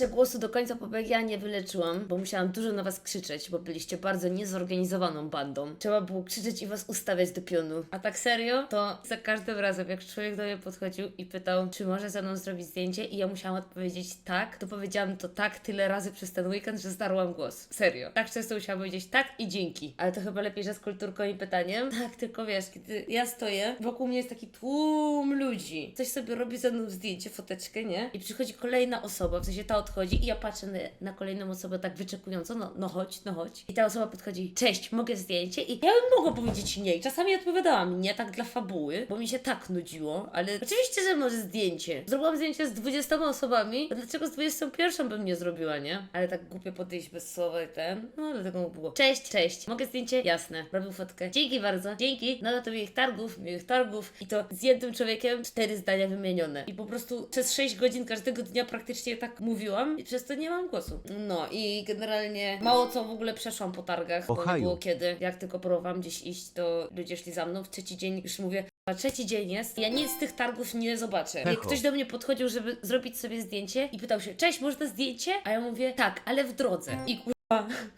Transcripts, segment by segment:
jeszcze głosu do końca PPG nie wyleczyłam, bo musiałam dużo na was krzyczeć, bo byliście bardzo niezorganizowaną bandą. Trzeba było krzyczeć i was ustawiać do pionu. A tak serio, to za każdym razem, jak człowiek do mnie podchodził i pytał, czy może ze mną zrobić zdjęcie i ja musiałam odpowiedzieć tak, to powiedziałam to tak tyle razy przez ten weekend, że zdarłam głos. Serio. Tak często musiałam powiedzieć tak i dzięki. Ale to chyba lepiej, że z kulturką i pytaniem. Tak, tylko wiesz, kiedy ja stoję, wokół mnie jest taki tłum ludzi. Coś sobie robi ze mną zdjęcie, foteczkę, nie? I przychodzi kolejna osoba, w sensie ta odchodzi i ja patrzę na, na kolejną osobę tak wyczekująco, no, no chodź, no chodź. I ta osoba podchodzi, cześć, mogę zdjęcie? I ja bym mogła powiedzieć nie. I czasami odpowiadałam nie, tak dla fabuły, bo mi się tak nudziło, ale oczywiście, że może zdjęcie. Zrobiłam zdjęcie z 20 osobami, a dlaczego z 21 bym nie zrobiła, nie? Ale tak głupio podejść bez słowa i ten, no dlatego było. Cześć, cześć, mogę zdjęcie? Jasne, robił fotkę. Dzięki bardzo, dzięki. No to miłych targów, miłych targów. I to z jednym człowiekiem cztery zdania wymienione. I po prostu przez 6 godzin każdego dnia praktycznie tak mówiłam i przez to nie mam głosu. No i generalnie mało co w ogóle przeszłam po targach, bo nie było kiedy. Jak tylko próbowałam gdzieś iść, to ludzie szli za mną. W trzeci dzień już mówię, a trzeci dzień jest, ja nic z tych targów nie zobaczę. Jak ktoś do mnie podchodził, żeby zrobić sobie zdjęcie i pytał się, cześć, można zdjęcie? A ja mówię, tak, ale w drodze. I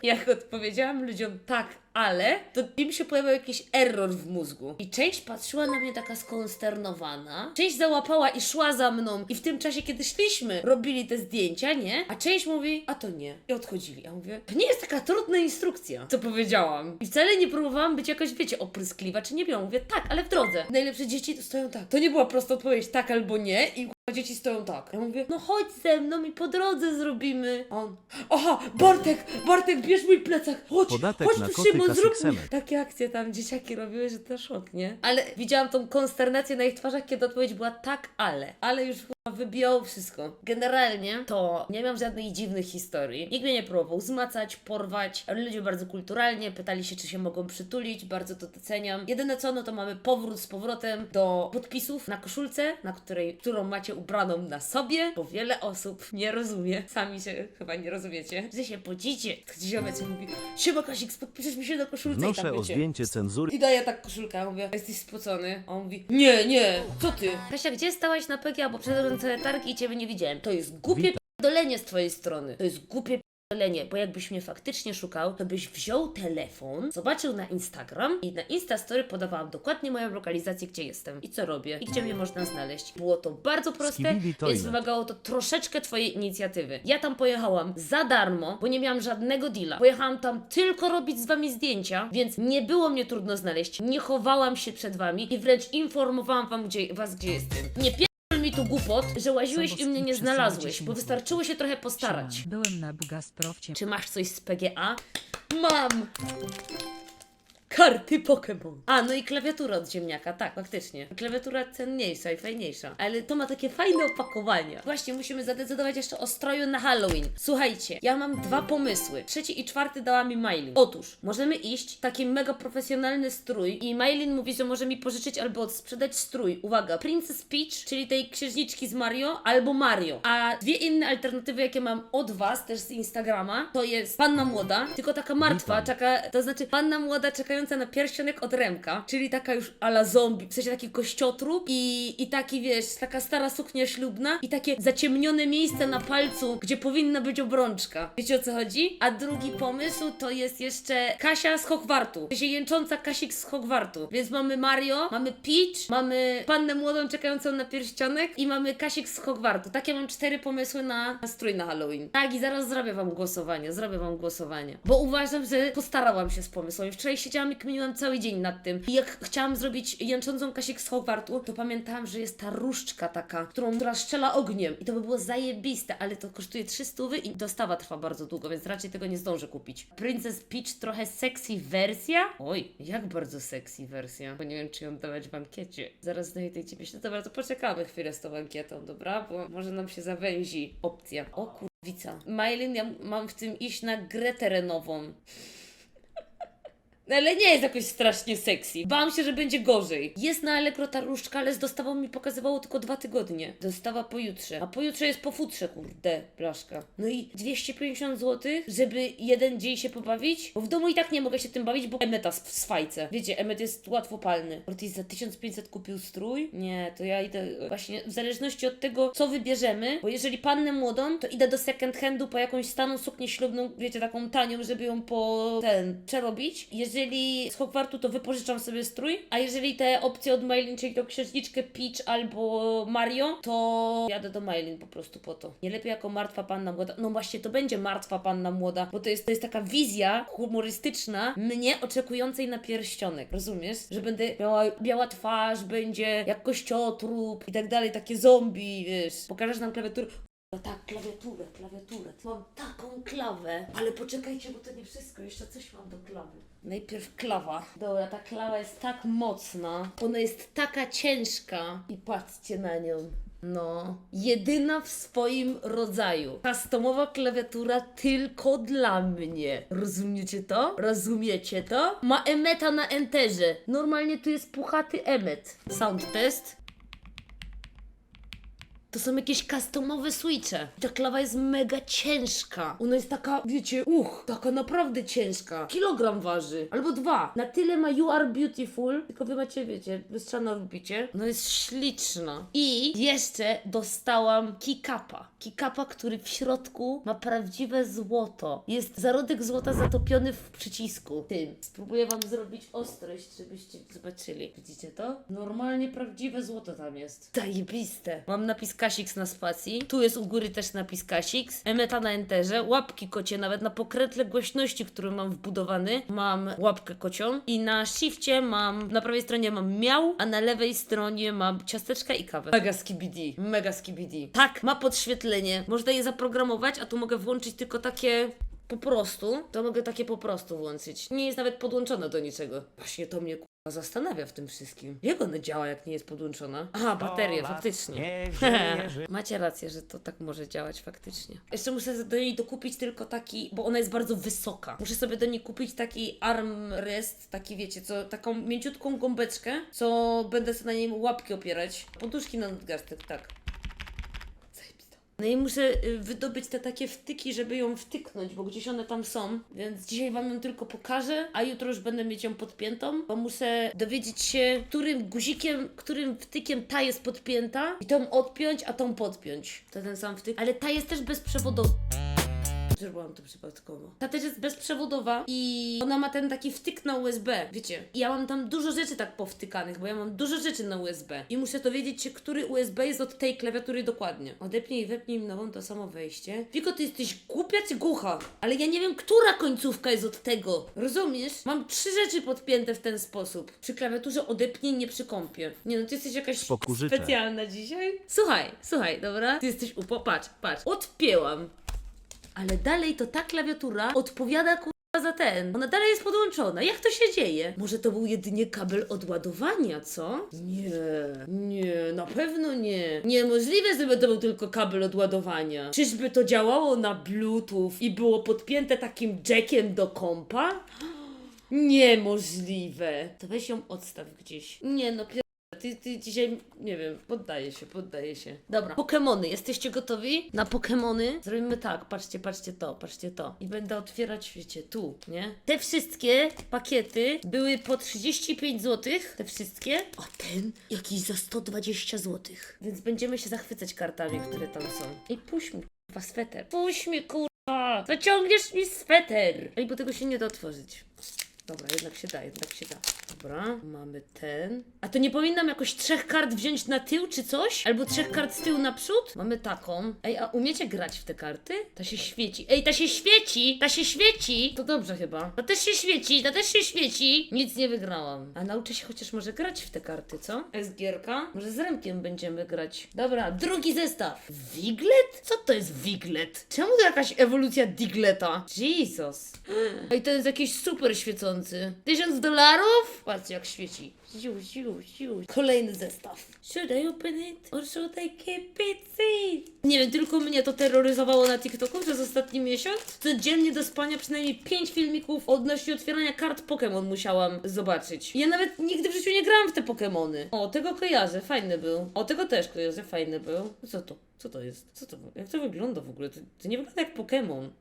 jak odpowiedziałam ludziom tak, ale, to im się pojawił jakiś error w mózgu. I część patrzyła na mnie taka skonsternowana, część załapała i szła za mną i w tym czasie, kiedy szliśmy, robili te zdjęcia, nie? A część mówi, a to nie. I odchodzili. Ja mówię, to nie jest taka trudna instrukcja, co powiedziałam. I wcale nie próbowałam być jakoś, wiecie, opryskliwa, czy nie wiem. Mówię, tak, ale w drodze. Najlepsze dzieci to stoją tak. To nie była prosta odpowiedź, tak albo nie i k***a, dzieci stoją tak. Ja mówię, no chodź ze mną i po drodze zrobimy. A on, aha, Bartek, Bartek, bierz mój plecak, chodź, Podatek chodź na tu koty Szymon, zrób mi. Kasyksemek. Takie akcje tam dzieciaki robiły, że to szok, nie? Ale widziałam tą konsternację na ich twarzach, kiedy odpowiedź była tak, ale. Ale już wybijało wszystko. Generalnie to nie miałam żadnych dziwnych historii. Nikt mnie nie próbował zmacać, porwać, ludzie bardzo kulturalnie pytali się, czy się mogą przytulić, bardzo to doceniam. Jedyne co, no to mamy powrót z powrotem do podpisów na koszulce, na której, którą macie ubraną na sobie, bo wiele osób nie rozumie, sami się chyba nie rozumiecie, że się podzicie. Ziomek mówi, siema Kasik, podpiszesz mi się na koszulce i Wnoszę tam o wiecie. zdjęcie cenzury. I daję tak koszulkę, ja mówię, jesteś spocony. A on mówi, nie, nie, co ty? Kasia, gdzie stałaś na PGA, bo przeszedłem całe targi i ciebie nie widziałem. To jest głupie dolenie z twojej strony. To jest głupie dolenie, bo jakbyś mnie faktycznie szukał, to byś wziął telefon, zobaczył na Instagram i na Instastory podawałam dokładnie moją lokalizację, gdzie jestem i co robię i gdzie mnie można znaleźć. Było to bardzo proste, więc wymagało to troszeczkę twojej inicjatywy. Ja tam pojechałam za darmo, bo nie miałam żadnego deala. Pojechałam tam tylko robić z wami zdjęcia, więc nie było mnie trudno znaleźć. Nie chowałam się przed wami i wręcz informowałam wam, gdzie, was, gdzie jestem. Nie pierdol mi tu głupot, że łaziłeś i mnie nie znalazłeś, bo wystarczyło się trochę postarać. Byłem na Bugastrofcie. Czy masz coś z PGA? Mam! Karty Pokémon. A, no i klawiatura od ziemniaka, tak, faktycznie. Klawiatura cenniejsza i fajniejsza. Ale to ma takie fajne opakowania. Właśnie, musimy zadecydować jeszcze o stroju na Halloween. Słuchajcie, ja mam dwa pomysły. Trzeci i czwarty dała mi Mailin. Otóż, możemy iść taki mega profesjonalny strój i Mailin mówi, że może mi pożyczyć albo odsprzedać strój. Uwaga, Princess Peach, czyli tej księżniczki z Mario, albo Mario. A dwie inne alternatywy, jakie mam od Was, też z Instagrama, to jest Panna Młoda, tylko taka martwa, taka, to znaczy Panna Młoda czekająca na pierścionek od Remka, czyli taka już ala zombie, w sensie taki kościotrup i, i taki, wiesz, taka stara suknia ślubna i takie zaciemnione miejsce na palcu, gdzie powinna być obrączka. Wiecie o co chodzi? A drugi pomysł to jest jeszcze Kasia z Hogwartu, w sensie jęcząca Kasik z Hogwartu. Więc mamy Mario, mamy Peach, mamy Pannę Młodą czekającą na pierścionek i mamy Kasik z Hogwartu. Takie mam cztery pomysły na strój na Halloween. Tak, i zaraz zrobię wam głosowanie, zrobię wam głosowanie. Bo uważam, że postarałam się z pomysłem. Wczoraj siedziałam i kminiłam cały dzień nad tym. I jak chciałam zrobić jęczącą Kasik z Hogwartu, to pamiętałam, że jest ta różdżka taka, którą, która strzela ogniem. I to by było zajebiste, ale to kosztuje 300 i dostawa trwa bardzo długo, więc raczej tego nie zdążę kupić. Princess Peach trochę sexy wersja? Oj, jak bardzo sexy wersja, bo nie wiem, czy ją dawać w ankiecie. Zaraz znajdę Ciebie. No dobra, to poczekamy chwilę z tą ankietą, dobra? Bo może nam się zawęzi opcja. O kurwica. Mylin, ja mam w tym iść na grę terenową. Ale nie jest jakoś strasznie sexy. Bałam się, że będzie gorzej. Jest na Allegro ta różdżka, ale z dostawą mi pokazywało tylko dwa tygodnie. Dostawa pojutrze. A pojutrze jest po futrze, kurde, blaszka. No i 250 zł, żeby jeden dzień się pobawić? Bo w domu i tak nie mogę się tym bawić, bo emeta w swajce. Wiecie, emet jest łatwopalny. Ortiz za 1500 kupił strój? Nie, to ja idę właśnie w zależności od tego, co wybierzemy, bo jeżeli pannę młodą, to idę do second handu po jakąś staną suknię ślubną, wiecie, taką tanią, żeby ją po ten przerobić. Jeżeli z Hogwartu, to wypożyczam sobie strój, a jeżeli te opcje od Mailin, czyli tą księżniczkę Peach albo Mario, to jadę do Mailin po prostu po to. Nie lepiej jako martwa panna młoda. No właśnie, to będzie martwa panna młoda, bo to jest, to jest taka wizja humorystyczna mnie oczekującej na pierścionek, rozumiesz? Że będę miała biała twarz, będzie jak kościotrup i tak dalej, takie zombie, wiesz. Pokażesz nam klawiaturę. No tak, klawiaturę, klawiaturę. Mam taką klawę. Ale poczekajcie, bo to nie wszystko. Jeszcze coś mam do klawy. Najpierw klawa. Dobra, ta klawa jest tak mocna. Ona jest taka ciężka. I patrzcie na nią. No, jedyna w swoim rodzaju. Customowa klawiatura tylko dla mnie. Rozumiecie to? Rozumiecie to? Ma emeta na enterze. Normalnie tu jest puchaty emet. Sound test. To są jakieś customowe switche. Ta klawa jest mega ciężka. Ona jest taka, wiecie, uch, taka naprawdę ciężka. Kilogram waży, albo dwa. Na tyle ma You Are Beautiful, tylko wy macie, wiecie, wystrzana lubicie. No jest śliczna. I jeszcze dostałam kikapa. Kikapa, który w środku ma prawdziwe złoto. Jest zarodek złota zatopiony w przycisku. Tym. Spróbuję wam zrobić ostrość, żebyście zobaczyli. Widzicie to? Normalnie prawdziwe złoto tam jest. Zajebiste. Mam napis Kasix na spacji. Tu jest u góry też napis Kasix. Emeta na enterze. Łapki kocie, nawet na pokrętle głośności, który mam wbudowany, mam łapkę kocią. I na shifcie mam, na prawej stronie mam miał, a na lewej stronie mam ciasteczka i kawę. Mega skibidi. Mega skibidi. Tak, ma podświetlenie. Można je zaprogramować, a tu mogę włączyć tylko takie po prostu, to mogę takie po prostu włączyć. Nie jest nawet podłączone do niczego. Właśnie to mnie kurwa zastanawia w tym wszystkim. Jak ona działa, jak nie jest podłączona? Aha, bateria, faktycznie. nie żyje. Macie rację, że to tak może działać faktycznie. Jeszcze muszę do niej dokupić tylko taki, bo ona jest bardzo wysoka. Muszę sobie do niej kupić taki armrest, taki wiecie, co, taką mięciutką gąbeczkę, co będę sobie na niej łapki opierać. Poduszki na nadgarstek, tak. No i muszę y, wydobyć te takie wtyki, żeby ją wtyknąć, bo gdzieś one tam są. Więc dzisiaj Wam ją tylko pokażę, a jutro już będę mieć ją podpiętą, bo muszę dowiedzieć się, którym guzikiem, którym wtykiem ta jest podpięta i tą odpiąć, a tą podpiąć. To ten sam wtyk. Ale ta jest też bezprzewodowa. Zrobiłam to przypadkowo. Ta też jest bezprzewodowa i ona ma ten taki wtyk na USB, wiecie. I ja mam tam dużo rzeczy tak powtykanych, bo ja mam dużo rzeczy na USB. I muszę dowiedzieć się, który USB jest od tej klawiatury dokładnie. Odepnij i wepnij mi nową to samo wejście. Wiko, ty jesteś głupia czy głucha? Ale ja nie wiem, która końcówka jest od tego. Rozumiesz? Mam trzy rzeczy podpięte w ten sposób. Przy klawiaturze odepnij, nie przy kąpie. Nie no, ty jesteś jakaś specjalna dzisiaj. Słuchaj, słuchaj, dobra? Ty jesteś upo... Patrz, patrz. Odpięłam. Ale dalej to ta klawiatura odpowiada kurwa za ten. Ona dalej jest podłączona. Jak to się dzieje? Może to był jedynie kabel od ładowania, co? Nie, nie, na pewno nie. Niemożliwe, żeby to był tylko kabel od ładowania. Czyżby to działało na Bluetooth i było podpięte takim jackiem do kompa? Niemożliwe. To weź ją odstaw gdzieś. Nie no, pier... Ty, ty dzisiaj, nie wiem, poddaję się, poddaję się. Dobra, Pokemony, jesteście gotowi? Na Pokemony zrobimy tak, patrzcie, patrzcie to, patrzcie to. I będę otwierać, wiecie, tu, nie? Te wszystkie pakiety były po 35 zł, te wszystkie, a ten jakiś za 120 zł. Więc będziemy się zachwycać kartami, które tam są. I puść mi, kurwa, sweter. Puść mi, kurwa! Zaciągniesz mi sweter! Ej, bo tego się nie da otworzyć. Dobra, jednak się da, jednak się da. Dobra, mamy ten. A to nie powinnam jakoś trzech kart wziąć na tył czy coś? Albo trzech kart z tyłu naprzód? Mamy taką. Ej, a umiecie grać w te karty? Ta się świeci. Ej, ta się świeci! Ta się świeci! To dobrze chyba. Ta też się świeci, ta też się świeci. Nic nie wygrałam. A nauczę się chociaż może grać w te karty, co? Jest gierka? Może z Remkiem będziemy grać. Dobra, drugi zestaw. Wiglet? Co to jest Wiglet? Czemu to jakaś ewolucja Digleta? Jesus. Ej, ten jest jakiś super świecący. Tysiąc dolarów? Patrzcie jak świeci. Już, już, już. Kolejny zestaw. Should I open it or should I keep it sealed? Nie wiem, tylko mnie to terroryzowało na TikToku przez ostatni miesiąc. Codziennie do spania przynajmniej 5 filmików odnośnie otwierania kart Pokémon musiałam zobaczyć. Ja nawet nigdy w życiu nie grałam w te Pokémony. O, tego kojarzę, fajny był. O, tego też kojarzę, fajny był. Co to? Co to jest? Co to? Jak to wygląda w ogóle? To, to nie wygląda jak Pokémon.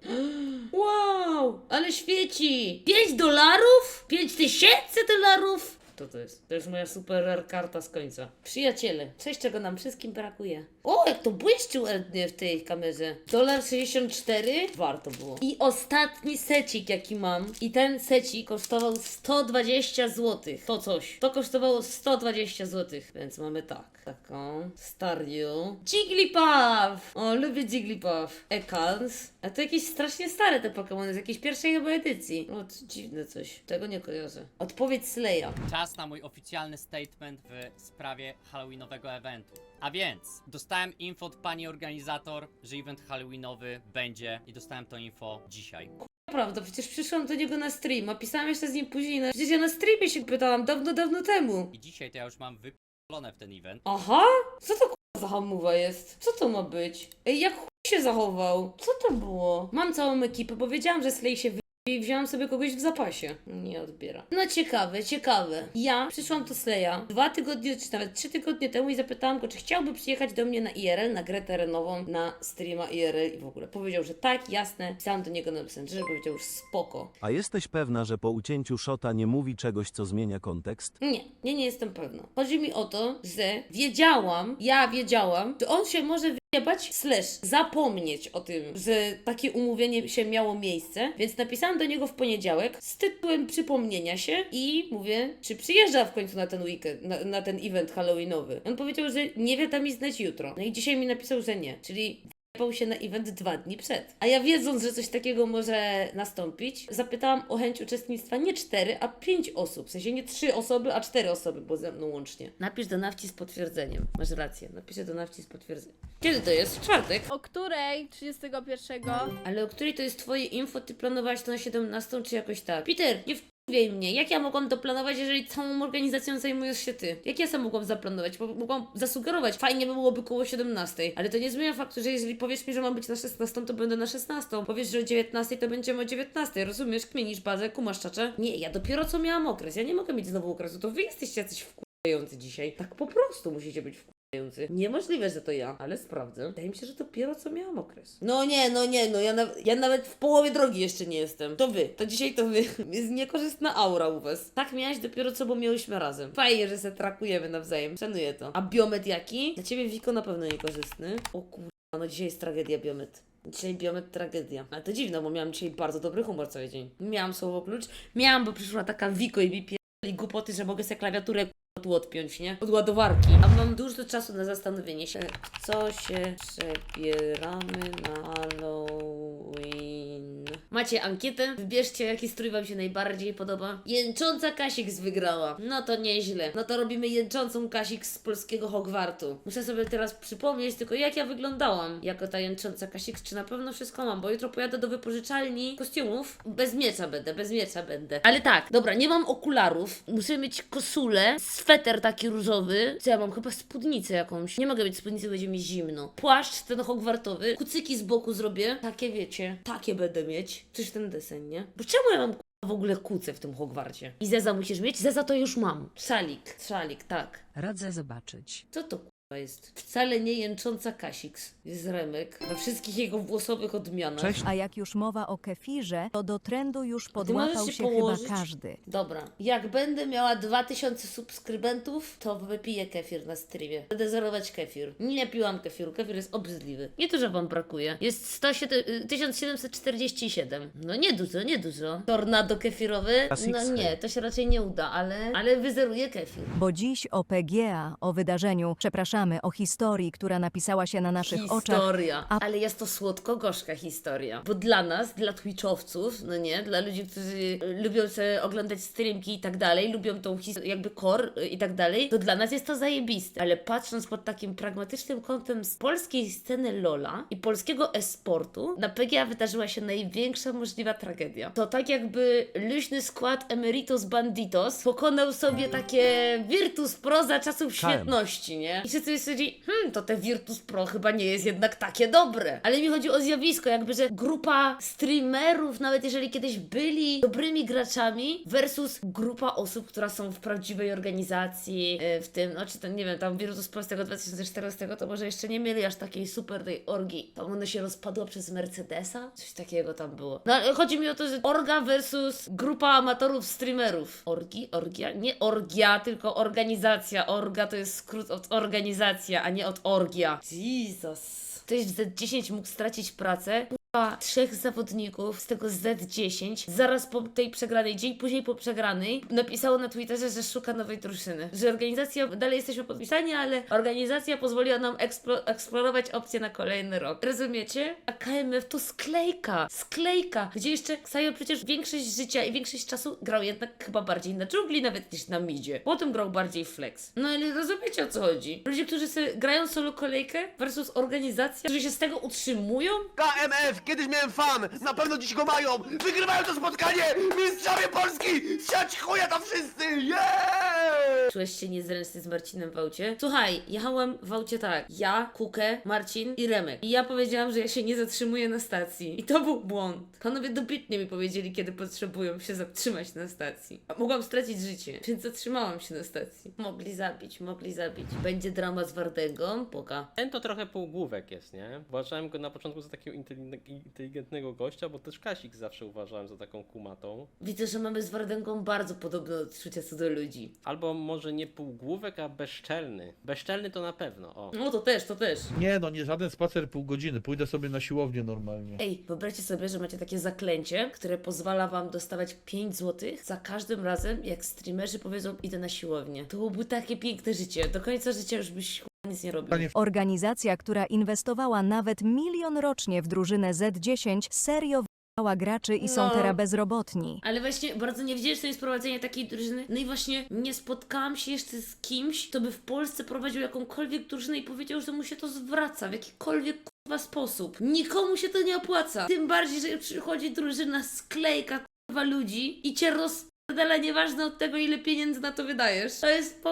Wow! Ale świeci! 5 dolarów? 5 tysięcy dolarów? To to jest. To jest moja super rare karta z końca. Przyjaciele, coś czego nam wszystkim brakuje. O, jak to błyszczy ładnie w tej kamerze. Dolar 64? Warto było. I ostatni secik jaki mam. I ten secik kosztował 120 zł. To coś. To kosztowało 120 zł. Więc mamy tak. Taką. Staryu. Jigglypuff! O, lubię Jigglypuff. Ekans. A to jakieś strasznie stare te Pokémony z jakiejś pierwszej chyba edycji. O, to dziwne coś. Tego nie kojarzę. Odpowiedź Sleja. Czas na mój oficjalny statement w sprawie Halloweenowego eventu. A więc, dostałem info od pani organizator, że event Halloweenowy będzie i dostałem to info dzisiaj. Prawda, przecież przyszłam do niego na stream, a pisałam jeszcze z nim później. Na... Przecież ja na streamie się pytałam dawno, dawno temu. I dzisiaj to ja już mam w ten event. Aha? Co to k***a za hamuwa jest? Co to ma być? Ej, jak się zachował? Co to było? Mam całą ekipę, bo wiedziałam, że Slay się wy... i wziąłam sobie kogoś w zapasie. Nie odbiera. No ciekawe, ciekawe. Ja przyszłam do Sleja dwa tygodnie, czy nawet trzy tygodnie temu i zapytałam go, czy chciałby przyjechać do mnie na IRL, na grę terenową, na streama IRL i w ogóle. Powiedział, że tak, jasne. Pisałam do niego na Messengerze, powiedział już spoko. A jesteś pewna, że po ucięciu szota nie mówi czegoś, co zmienia kontekst? Nie, nie, nie jestem pewna. Chodzi mi o to, że wiedziałam, ja wiedziałam, że on się może wyjebać, slash zapomnieć o tym, że takie umówienie się miało miejsce, więc napisałam do niego w poniedziałek z tytułem przypomnienia się i mówię, czy przyjeżdża w końcu na ten weekend, na, na ten event halloweenowy. On powiedział, że nie wie tam mi znać jutro. No i dzisiaj mi napisał, że nie, czyli wyjebał się na event dwa dni przed. A ja wiedząc, że coś takiego może nastąpić, zapytałam o chęć uczestnictwa nie cztery, a pięć osób. W sensie nie trzy osoby, a cztery osoby, bo ze mną łącznie. Napisz do nawci z potwierdzeniem. Masz rację, napiszę do nawci z potwierdzeniem. Kiedy to jest? W czwartek. O której 31? Ale o której to jest twoje info? Ty planowałaś to na 17 czy jakoś tak? Peter, nie wkurwiej mnie. Jak ja mogłam to planować, jeżeli całą organizacją zajmujesz się ty? Jak ja sam mogłam zaplanować? Mogłam zasugerować. Fajnie by byłoby koło 17. Ale to nie zmienia faktu, że jeżeli powiesz mi, że mam być na 16, to będę na 16. Powiesz, że o 19, to będziemy o 19. Rozumiesz? Kminisz bazę, kumasz czacze? Nie, ja dopiero co miałam okres. Ja nie mogę mieć znowu okresu. To wy jesteście jacyś wkurwiający dzisiaj. Tak po prostu musicie być wkurwiający. Niemożliwe, że to ja, ale sprawdzę. Wydaje mi się, że dopiero co miałam okres. No nie, no nie, no ja, na, ja nawet w połowie drogi jeszcze nie jestem. To wy, to dzisiaj to wy. Jest niekorzystna aura u was. Tak miałeś dopiero co, bo miałyśmy razem. Fajnie, że se trakujemy nawzajem. Szanuję to. A biomet jaki? Dla ciebie Wiko na pewno niekorzystny. O kurwa, no dzisiaj jest tragedia biomet. Dzisiaj biomet tragedia. Ale to dziwne, bo miałam dzisiaj bardzo dobry humor cały dzień. Miałam słowo klucz. Miałam, bo przyszła taka Wiko i mi pierdoli głupoty, że mogę sobie klawiaturę tu odpiąć, nie? Od ładowarki. A mam dużo czasu na zastanowienie się, co się przebieramy na Halloween. Macie ankietę? Wybierzcie, jaki strój Wam się najbardziej podoba. Jęcząca Kasix wygrała. No to nieźle. No to robimy jęczącą Kasix z polskiego Hogwartu. Muszę sobie teraz przypomnieć tylko, jak ja wyglądałam jako ta jęcząca Kasix. Czy na pewno wszystko mam, bo jutro pojadę do wypożyczalni kostiumów. Bez miecza będę, bez miecza będę. Ale tak, dobra, nie mam okularów. Muszę mieć koszulę, sweter taki różowy. Co ja mam? Chyba spódnicę jakąś. Nie mogę mieć spódnicy, będzie mi zimno. Płaszcz ten hogwartowy. Kucyki z boku zrobię. Takie wiecie. Takie będę mieć. Coś ten desen, nie? Bo czemu ja mam k***a, w ogóle kuce w tym Hogwarcie? I Zeza musisz mieć? Zeza to już mam. Szalik. Szalik, tak. Radzę zobaczyć. Co to k***a jest? Wcale nie jęcząca Kasix. Jest Remek. We wszystkich jego włosowych odmianach. Cześć. A jak już mowa o kefirze, to do trendu już podłapał się się położyć? chyba każdy. Dobra, jak będę miała 2000 subskrybentów, to wypiję kefir na streamie. Będę zerować kefir. Nie piłam kefiru, kefir jest obrzydliwy. Nie to, że wam brakuje. Jest 107, y, 1747. No nie dużo, nie dużo. Tornado kefirowy? Classic No nie, to się raczej nie uda, ale, ale wyzeruję kefir. Bo dziś o PGA, o wydarzeniu, przepraszamy O historii, która napisała się na naszych oczach. historia. a- Ale jest to słodko-gorzka historia. Bo dla nas, dla Twitchowców, no nie, dla ludzi, którzy y, lubią sobie oglądać streamki i tak dalej, lubią tą his- jakby core y, i tak dalej, to dla nas jest to zajebiste. Ale patrząc pod takim pragmatycznym kątem z polskiej sceny LoLa i polskiego e-sportu, na PGA wydarzyła się największa możliwa tragedia. To tak jakby luźny skład Emeritus Banditos pokonał sobie takie Virtus Pro za czasów świetności, nie? I wszyscy stwierdzili, hmm, to te Virtus Pro chyba nie jest jednak takie dobre. Ale mi chodzi o zjawisko, jakby, że grupa streamerów, nawet jeżeli kiedyś byli dobrymi graczami, versus grupa osób, która są w prawdziwej organizacji, e, w tym, no czy ten, nie wiem, tam Virtus Pro z tego 2014, to może jeszcze nie mieli aż takiej super tej orgi. Tam ono się rozpadło przez Mercedesa? Coś takiego tam było. No ale chodzi mi o to, że orga versus grupa amatorów streamerów. Orgi? Orgia? Nie orgia, tylko organizacja. Orga to jest skrót od organizacja, a nie od orgia. Jesus. Ktoś w Z10 mógł stracić pracę. Trzech zawodników, z tego Z10, zaraz po tej przegranej, dzień później po przegranej, napisało na Twitterze, że szuka nowej drużyny. Że organizacja, dalej jesteśmy podpisani, ale organizacja pozwoliła nam eksplo, eksplorować opcje na kolejny rok. Rozumiecie? A KMF to sklejka, sklejka, gdzie jeszcze Ksajo przecież większość życia i większość czasu grał jednak chyba bardziej na dżungli nawet niż na midzie. Potem grał bardziej flex. No ale rozumiecie o co chodzi? Ludzie, którzy grają solo kolejkę versus organizacja, którzy się z tego utrzymują, KMF, kiedyś miałem fan, na pewno dziś go mają! Wygrywają to spotkanie! Mistrzowie Polski! Siać chuja tam wszyscy! Yeah! Czułeś się niezręczny z Marcinem w aucie? Słuchaj, jechałem w aucie tak. Ja, Kukę, Marcin i Remek. I ja powiedziałam, że ja się nie zatrzymuję na stacji. I to był błąd. Panowie dobitnie mi powiedzieli, kiedy potrzebują się zatrzymać na stacji. A mogłam stracić życie, więc zatrzymałam się na stacji. Mogli zabić, mogli zabić. Będzie drama z Wardęgą? Poka. Ten to trochę półgłówek jest, nie? Uważałem go na początku za takiego inteligen- inteligentnego gościa, bo też Kasik zawsze uważałem za taką kumatą. Widzę, że mamy z Wardęgą bardzo podobne odczucia co do ludzi. Albo może nie półgłówek, a bezczelny. Bezczelny to na pewno, o. No to też, to też. Nie no, nie żaden spacer pół godziny, pójdę sobie na siłownię normalnie. Ej, wyobraźcie sobie, że macie takie zaklęcie, które pozwala wam dostawać 5 zł za każdym razem, jak streamerzy powiedzą idę na siłownię. To byłoby takie piękne życie. Do końca życia już byś nic nie robił. Panie Organizacja, która inwestowała nawet milion rocznie w drużynę Z10, serio wybrała graczy i są No. teraz bezrobotni. Ale właśnie bardzo niewdzięczne jest prowadzenie takiej drużyny. No i właśnie nie spotkałam się jeszcze z kimś, kto by w Polsce prowadził jakąkolwiek drużynę i powiedział, że mu się to zwraca w jakikolwiek kurwa sposób. Nikomu się to nie opłaca. Tym bardziej, że przychodzi drużyna sklejka kurwa ludzi i cię rozpierdala nieważne od tego, ile pieniędzy na to wydajesz. To jest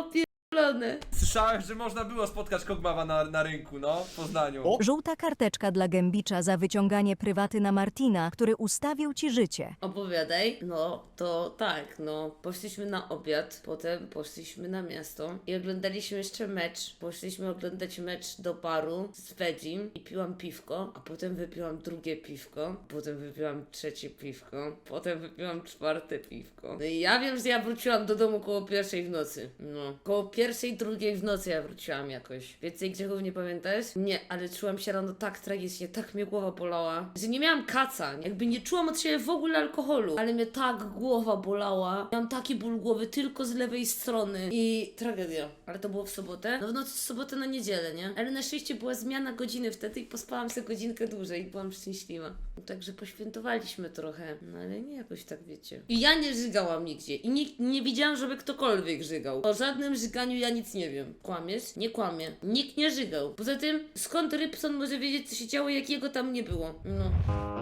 Słyszałem, że można było spotkać Kogmawa na, na rynku, no, w Poznaniu. Żółta karteczka dla Gębicza za wyciąganie prywaty na Martina, który ustawił ci życie. Opowiadaj. No, to tak, no. Poszliśmy na obiad, potem poszliśmy na miasto i oglądaliśmy jeszcze mecz. Poszliśmy oglądać mecz do baru z Vegim i piłam piwko, a potem wypiłam drugie piwko, potem wypiłam trzecie piwko, potem wypiłam czwarte piwko. No i ja wiem, że ja wróciłam do domu koło pierwszej w nocy. No, koło pierwszej, drugiej w nocy ja wróciłam jakoś. Więcej grzechów nie pamiętasz? Nie, ale czułam się rano tak tragicznie, tak mnie głowa bolała, że nie miałam kaca. Jakby nie czułam od siebie w ogóle alkoholu, ale mnie tak głowa bolała. Miałam taki ból głowy tylko z lewej strony i tragedia. Ale to było w sobotę? No w nocy z soboty na niedzielę, nie? Ale na szczęście była zmiana godziny wtedy i pospałam sobie godzinkę dłużej i byłam szczęśliwa. Także poświętowaliśmy trochę, no ale nie jakoś tak wiecie. I ja nie żygałam nigdzie i nikt nie widziałam, żeby ktokolwiek żygał. O żadnym żyganiu ja nic nie wiem. Kłamiesz? Nie kłamie. Nikt nie żygał. Poza tym, skąd Rybson może wiedzieć, co się działo, jak jego tam nie było? No.